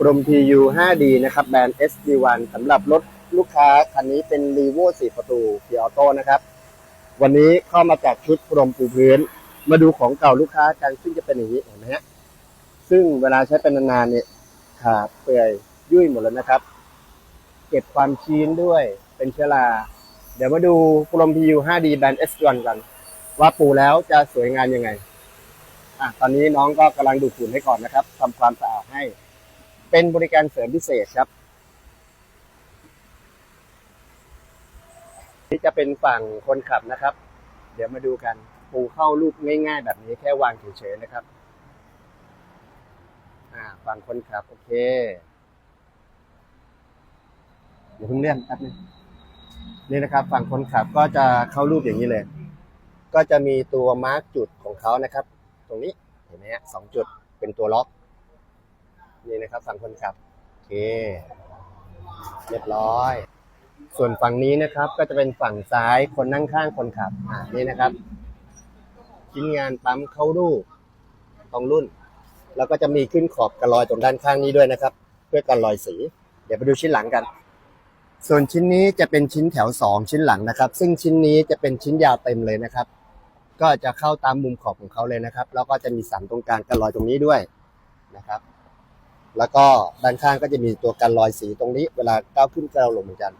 กรม PU 5D นะครับแบรนด์ SD1 สำหรับรถลูกค้าคันนี้เป็น r e v o 4 ประตูเกียร์ออโต้นะครับ วันนี้เข้ามาจากชุดพรมปูพื้น มาดูของเก่าลูกค้ากันซึ่งจะเป็นอย่างนี้เห็นไหมฮะซึ่งเวลาใช้เป็นนานๆเนี่ยขาดเปื่อยยุ่ยหมดแล้วนะครับ เก็บความชื้นด้วยเป็นเชื้อราเดี๋ยวมาดูกรม PU 5D แบรนด์ S1 กัน ว่าปูแล้วจะสวยงามยังไงอะตอนนี้น้องก็กำลังดูดฝุ่นให้ก่อนนะครับทำความสะอาดให้ เป็นบริการเสริมพิเศษครับ นี่จะเป็นฝั่งคนขับนะครับ เดี๋ยวมาดูกัน ปูเข้ารูปง่าย ๆ แบบนี้แค่วางเฉยๆนะครับฝั่งคนขับ โอเคเดี๋ยวเพิ่งเลื่อนแป๊บนึงนี่นะครับ ฝั่งคนขับก็จะเข้ารูปอย่างนี้เลย ก็จะมีตัวมาร์กจุดของเขานะครับ ตรงนี้เห็นไหมฮะสองจุดเป็นตัวล็อก นี่นะครับฝั่งคนขับโอเค เรียบร้อย ส่วนฝั่งนี้นะครับก็จะเป็นฝั่งซ้ายคนนั่งข้างคนขับอ่านี่นะครับ ชิ้นงานปั๊มเข้ารูปตรงรุ่น แล้วก็จะมีขึ้นขอบกระลอยตรงด้านข้างนี้ด้วยนะครับ เพื่อกันรอยสี เดี๋ยวไปดูชิ้นหลังกัน ส่วนชิ้นนี้จะเป็นชิ้นแถวสองชิ้นหลังนะครับ ซึ่งชิ้นนี้จะเป็นชิ้นยาวเต็มเลยนะครับก็จะเข้าตามมุมขอบของเขาเลยนะครับ แล้วก็จะมีสันตรงกลางกันรอยตรงนี้ด้วยนะครับ แล้วก็ด้านข้างก็จะมีตัวกันรอยสีตรงนี้ เวลาก้าวขึ้นก้าวลงเหมือนกัน